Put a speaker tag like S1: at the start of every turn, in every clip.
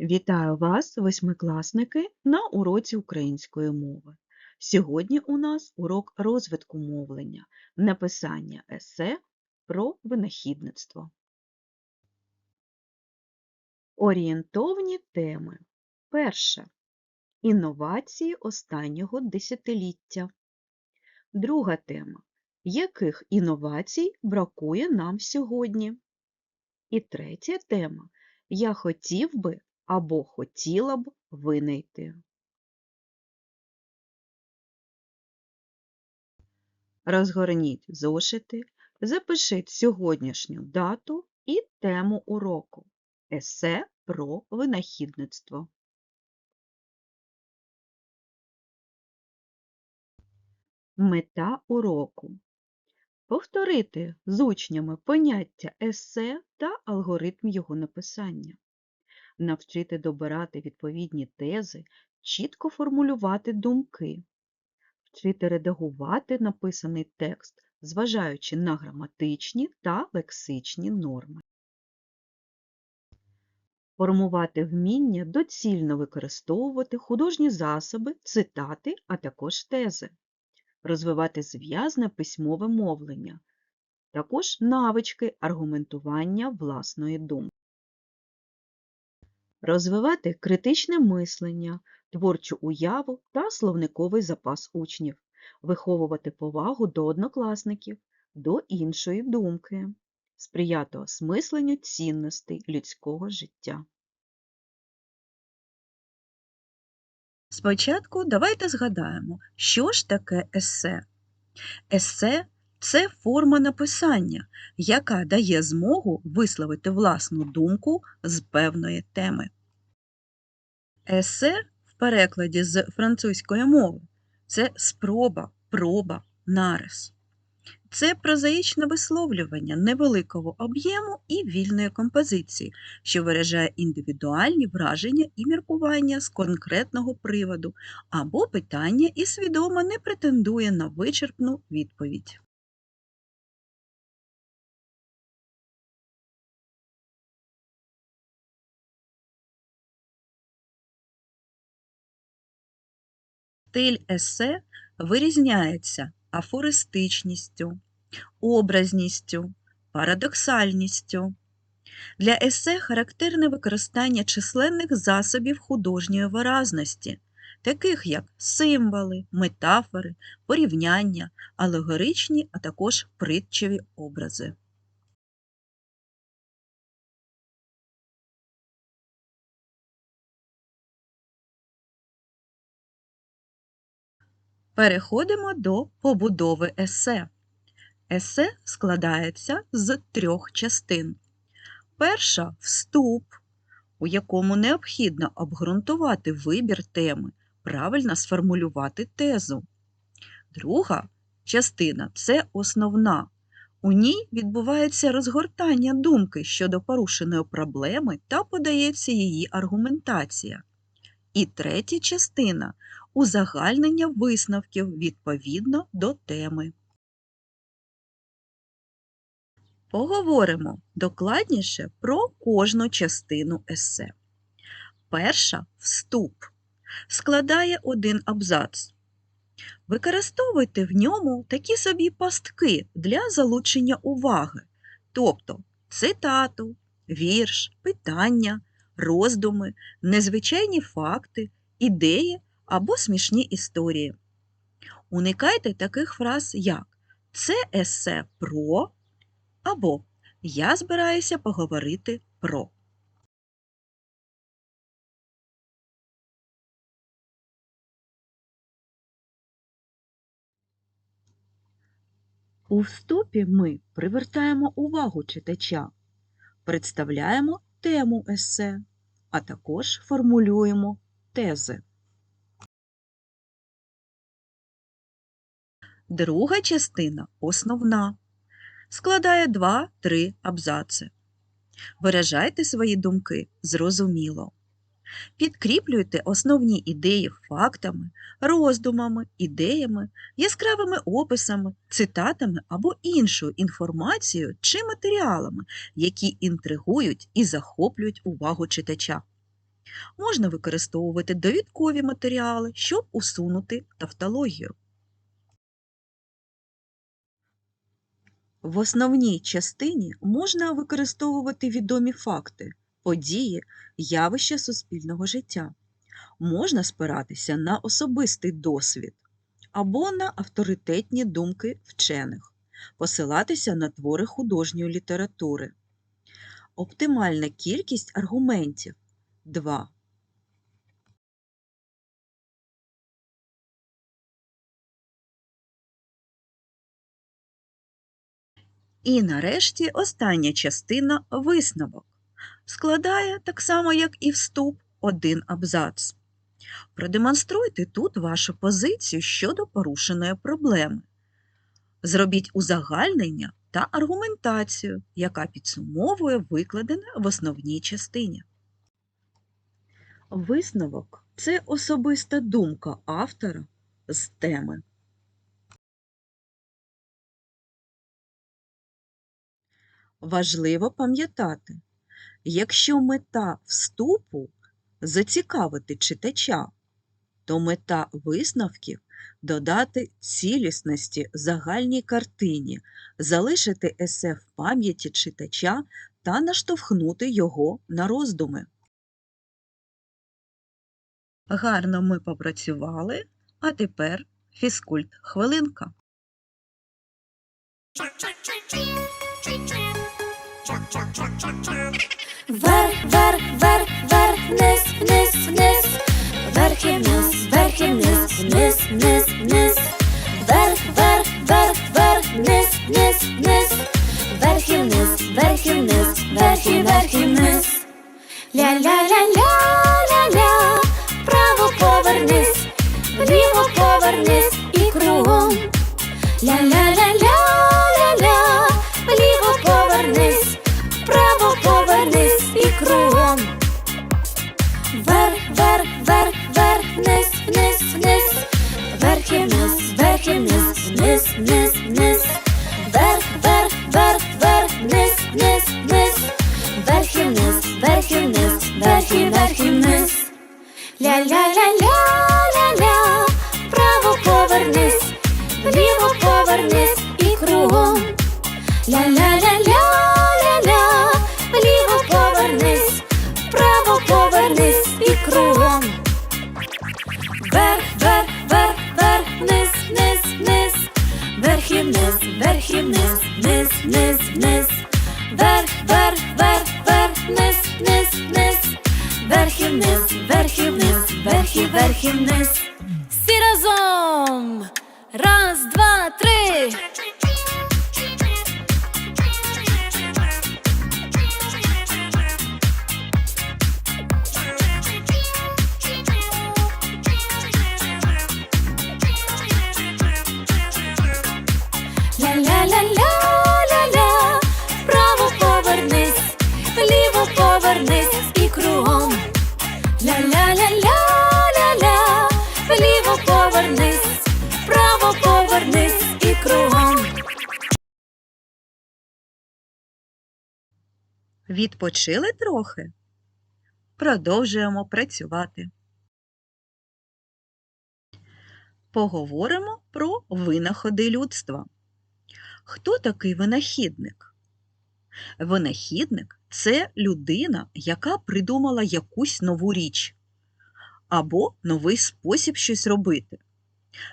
S1: Вітаю вас, восьмикласники, на уроці української мови. Сьогодні у нас урок розвитку мовлення, написання есе про винахідництво. Орієнтовні теми. Перша. Інновації останнього десятиліття. Друга тема. Яких інновацій бракує нам сьогодні? І третя тема. Я хотів би або хотіла б винайти. Розгорніть зошити, запишіть сьогоднішню дату і тему уроку Есе про винахідництво. Мета уроку повторити з учнями поняття есе та алгоритм його написання навчити добирати відповідні тези, чітко формулювати думки, вчити редагувати написаний текст, зважаючи на граматичні та лексичні норми. Формувати вміння доцільно використовувати художні засоби, цитати, а також тези, розвивати зв'язне письмове мовлення, також навички аргументування власної думки розвивати критичне мислення, творчу уяву та словниковий запас учнів, виховувати повагу до однокласників, до іншої думки, сприяти осмисленню цінностей людського життя.
S2: Спочатку давайте згадаємо, що ж таке есе. Есе це форма написання, яка дає змогу висловити власну думку з певної теми. Есе в перекладі з французької мови це спроба, проба, нарис. Це прозаїчне висловлювання невеликого об'єму і вільної композиції, що виражає індивідуальні враження і міркування з конкретного приводу або питання і свідомо не претендує на вичерпну відповідь. Стиль есе вирізняється афористичністю, образністю, парадоксальністю. Для есе характерне використання численних засобів художньої виразності, таких як символи, метафори, порівняння, алегоричні, а також притчеві образи. Переходимо до побудови есе. Есе складається з трьох частин. Перша вступ, у якому необхідно обґрунтувати вибір теми, правильно сформулювати тезу. Друга частина це основна. У ній відбувається розгортання думки щодо порушеної проблеми та подається її аргументація. І третя частина узагальнення висновків відповідно до теми. Поговоримо докладніше про кожну частину есе. Перша вступ складає один абзац. Використовуйте в ньому такі собі пастки для залучення уваги, тобто цитату, вірш, питання, роздуми, незвичайні факти, ідеї або смішні історії. Уникайте таких фраз, як це есе про або Я збираюся поговорити про. У вступі ми привертаємо увагу читача, представляємо тему есе, а також формулюємо тези. Друга частина основна. Складає 2-3 абзаци. Виражайте свої думки зрозуміло. Підкріплюйте основні ідеї фактами, роздумами, ідеями, яскравими описами, цитатами або іншою інформацією чи матеріалами, які інтригують і захоплюють увагу читача. Можна використовувати довідкові матеріали, щоб усунути тавтологію. В основній частині можна використовувати відомі факти, події, явища суспільного життя. Можна спиратися на особистий досвід або на авторитетні думки вчених, посилатися на твори художньої літератури. Оптимальна кількість аргументів 2. І нарешті остання частина висновок. Складає так само, як і вступ, один абзац. Продемонструйте тут вашу позицію щодо порушеної проблеми. Зробіть узагальнення та аргументацію, яка підсумовує викладене в основній частині. Висновок це особиста думка автора з теми. Важливо пам'ятати, якщо мета вступу зацікавити читача, то мета висновків додати цілісності загальній картині, залишити есе в пам'яті читача та наштовхнути його на роздуми. Гарно ми попрацювали, а тепер фізкульт хвилинка.
S3: Вверх, вверх, вверх, вверх, вниз, вниз, вниз, вверх і вниз, вверх і вниз, вниз, вниз, вниз, вверх, вверх, вверх, вверх, вниз, вниз, вниз, вверх і вниз. Ля-ля-ля-ля-ля-ля, вправо повернись, вліво повернись і кругом. Ля-ля-ля-ля-ля-ля, Вверх, вверх, вверх, вверх, вниз, вниз, вниз, вверх і вниз, вверх і вниз, вниз, вниз, вниз, вверх, вверх, вверх, вверх, вниз, вниз, вниз, вверх і вниз, вниз. Всі разом! Раз, два, три!
S2: Відпочили трохи? Продовжуємо працювати. Поговоримо про винаходи людства. Хто такий винахідник? Винахідник це людина, яка придумала якусь нову річ або новий спосіб щось робити.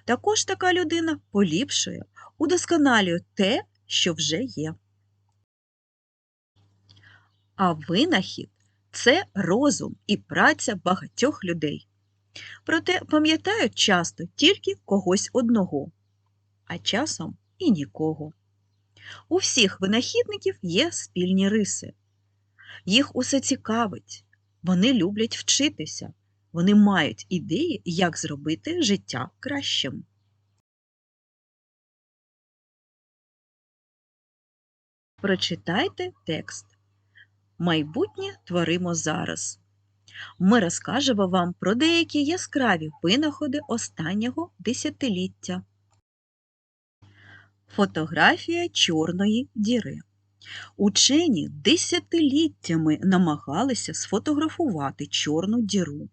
S2: Також така людина поліпшує, удосконалює те, що вже є. А винахід це розум і праця багатьох людей. Проте пам'ятають часто тільки когось одного, а часом і нікого. У всіх винахідників є спільні риси. Їх усе цікавить, вони люблять вчитися, вони мають ідеї, як зробити життя кращим. Прочитайте текст. Майбутнє творимо зараз. Ми розкажемо вам про деякі яскраві винаходи останнього десятиліття. Фотографія чорної діри. Учені десятиліттями намагалися сфотографувати чорну діру.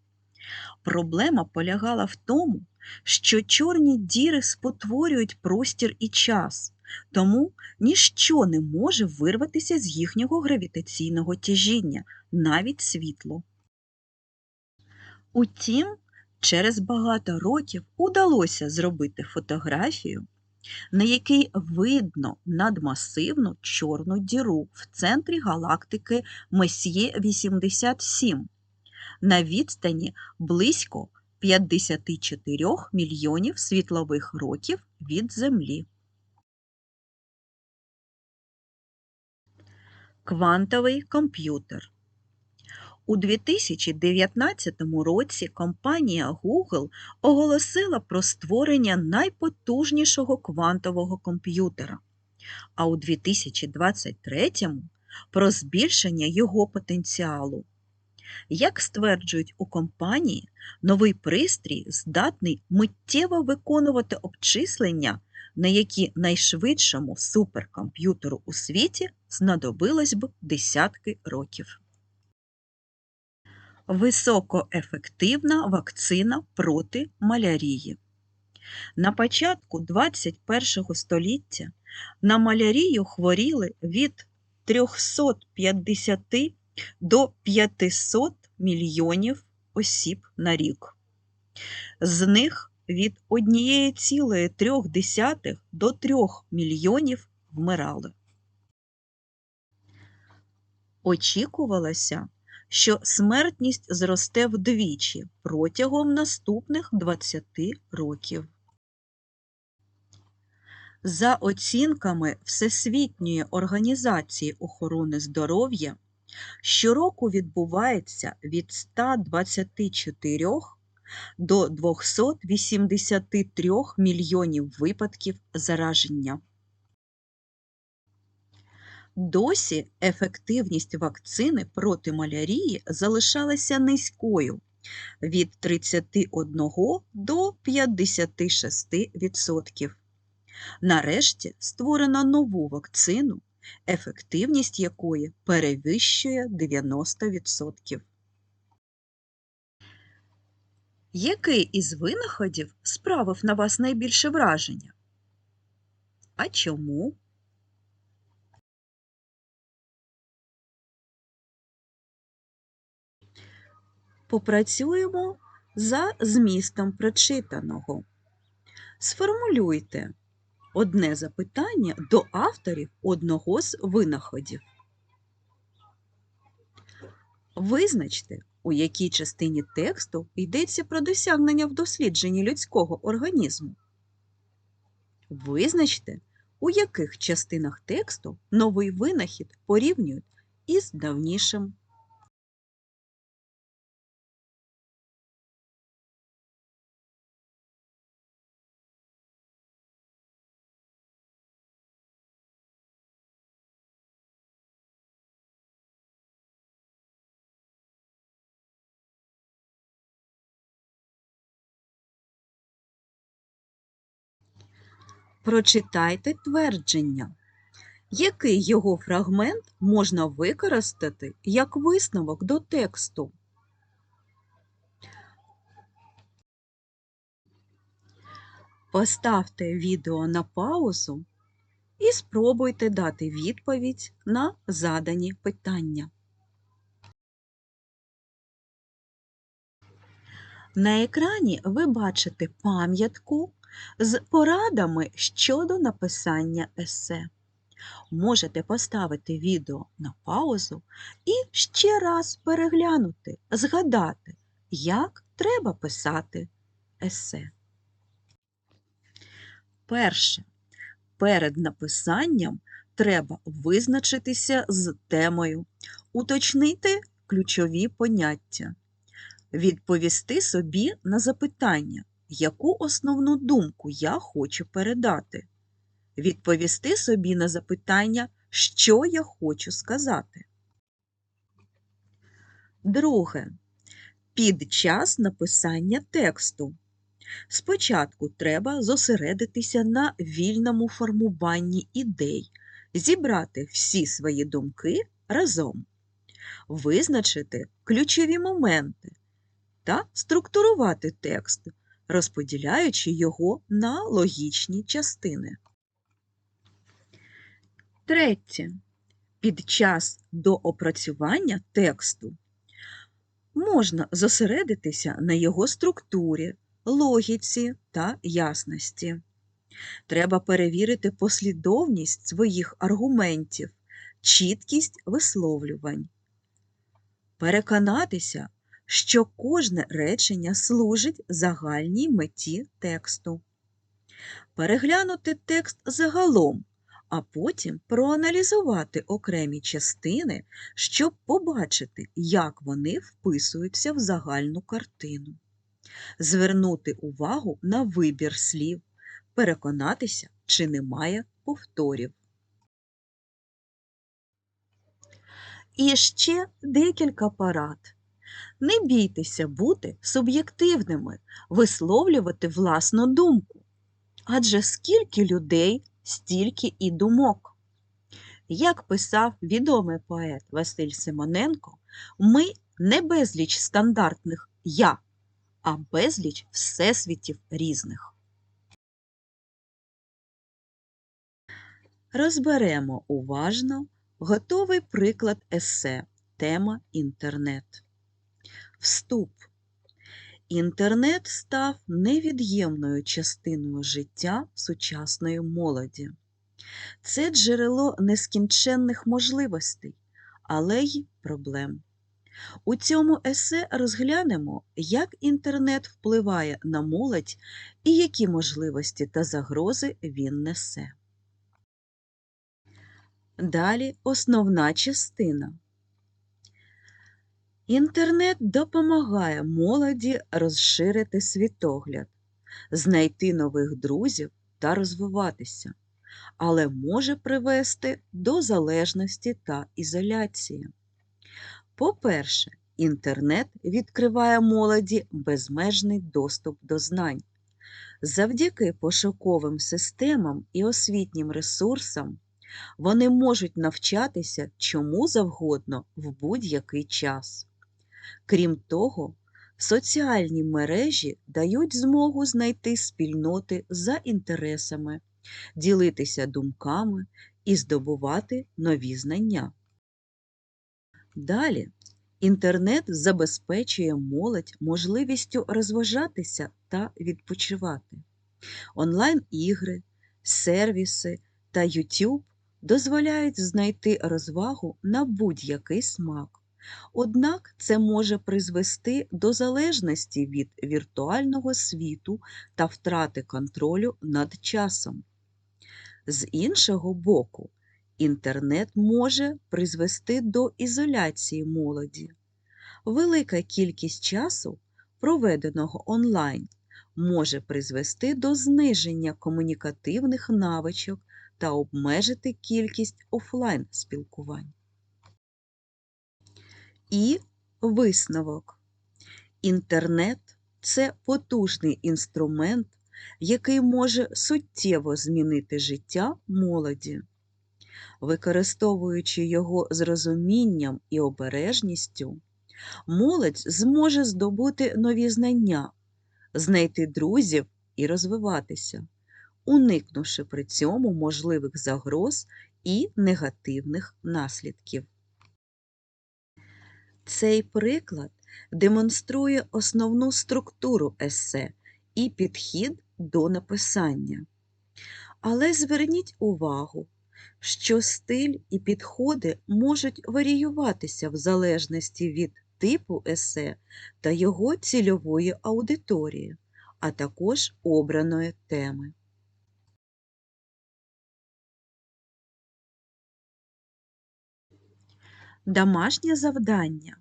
S2: Проблема полягала в тому, що чорні діри спотворюють простір і час, тому ніщо не може вирватися з їхнього гравітаційного тяжіння, навіть світло. Утім, через багато років удалося зробити фотографію, на якій видно надмасивну чорну діру в центрі галактики Месьє 87 на відстані близько 54 мільйонів світлових років від Землі. Квантовий комп'ютер у 2019 році компанія Google оголосила про створення найпотужнішого квантового комп'ютера, а у 2023 про збільшення його потенціалу. Як стверджують у компанії, новий пристрій здатний миттєво виконувати обчислення, на які найшвидшому суперкомп'ютеру у світі знадобилось б десятки років. Високоефективна вакцина проти малярії. На початку 21 століття на малярію хворіли від 350 до 500 мільйонів осіб на рік. З них від 1,3 до 3 мільйонів вмирали. Очікувалося, що смертність зросте вдвічі протягом наступних 20 років. За оцінками Всесвітньої організації охорони здоров'я, щороку відбувається від 124 до 283 мільйонів випадків зараження. Досі ефективність вакцини проти малярії залишалася низькою від 31 до 56%. Нарешті створено нову вакцину, ефективність якої перевищує 90%. Який із винаходів справив на вас найбільше враження? А чому? Попрацюємо за змістом прочитаного. Сформулюйте одне запитання до авторів одного з винаходів. Визначте, у якій частині тексту йдеться про досягнення в дослідженні людського організму. Визначте, у яких частинах тексту новий винахід порівнюють із давнішим. Прочитайте твердження. Який його фрагмент можна використати як висновок до тексту? Поставте відео на паузу і спробуйте дати відповідь на задані питання. На екрані ви бачите пам'ятку з порадами щодо написання есе. Можете поставити відео на паузу і ще раз переглянути, згадати, як треба писати есе. Перше. Перед написанням треба визначитися з темою, уточнити ключові поняття, відповісти собі на запитання, яку основну думку я хочу передати, відповісти собі на запитання, що я хочу сказати. Друге. Під час написання тексту. Спочатку треба зосередитися на вільному формуванні ідей, зібрати всі свої думки разом, визначити ключові моменти та структурувати текст, розподіляючи його на логічні частини. Третє. Під час доопрацювання тексту можна зосередитися на його структурі, логіці та ясності. Треба перевірити послідовність своїх аргументів, чіткість висловлювань. Переконатися, що кожне речення служить загальній меті тексту. Переглянути текст загалом, а потім проаналізувати окремі частини, щоб побачити, як вони вписуються в загальну картину. Звернути увагу на вибір слів, переконатися, чи немає повторів. І ще декілька порад. Не бійтеся бути суб'єктивними, висловлювати власну думку. Адже скільки людей, стільки і думок. Як писав відомий поет Василь Симоненко, ми не безліч стандартних я, а безліч всесвітів різних. Розберемо уважно готовий приклад есе Тема інтернет. Вступ. Інтернет став невід'ємною частиною життя сучасної молоді. Це джерело нескінченних можливостей, але й проблем. У цьому есе розглянемо, як інтернет впливає на молодь і які можливості та загрози він несе. Далі основна частина. Інтернет допомагає молоді розширити світогляд, знайти нових друзів та розвиватися, але може привести до залежності та ізоляції. По-перше, інтернет відкриває молоді безмежний доступ до знань. Завдяки пошуковим системам і освітнім ресурсам вони можуть навчатися чому завгодно в будь-який час. Крім того, соціальні мережі дають змогу знайти спільноти за інтересами, ділитися думками і здобувати нові знання. Далі інтернет забезпечує молодь можливістю розважатися та відпочивати. Онлайн-ігри, сервіси та YouTube дозволяють знайти розвагу на будь-який смак. Однак це може призвести до залежності від віртуального світу та втрати контролю над часом. З іншого боку, інтернет може призвести до ізоляції молоді. Велика кількість часу, проведеного онлайн, може призвести до зниження комунікативних навичок та обмежити кількість офлайн спілкувань. І висновок. Інтернет це потужний інструмент, який може суттєво змінити життя молоді. Використовуючи його з розумінням і обережністю, молодь зможе здобути нові знання, знайти друзів і розвиватися, уникнувши при цьому можливих загроз і негативних наслідків. Цей приклад демонструє основну структуру есе і підхід до написання. Але зверніть увагу, що стиль і підходи можуть варіюватися в залежності від типу есе та його цільової аудиторії, а також обраної теми. Домашнє завдання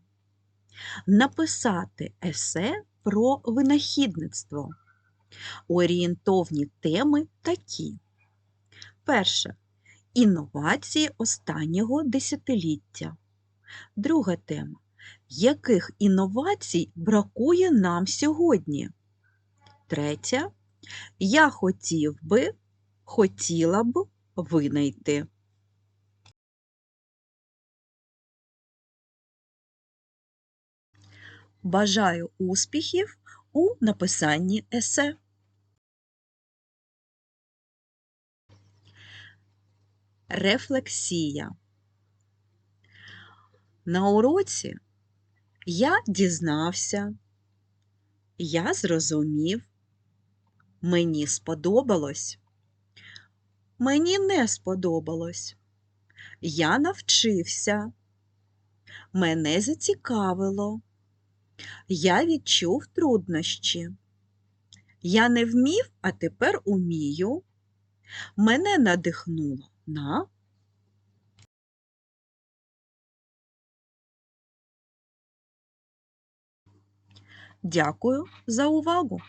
S2: написати есе про винахідництво. Орієнтовні теми такі. Перше. Інновації останнього десятиліття. Друга тема. Яких інновацій бракує нам сьогодні? Третя. Я хотів би, хотіла б винайти. Бажаю успіхів у написанні есе. Рефлексія. На уроці я дізнався, я зрозумів, мені сподобалось, мені не сподобалось, я навчився, мене зацікавило, я відчув труднощі. Я не вмів, а тепер умію. Мене надихнуло на Дякую за увагу!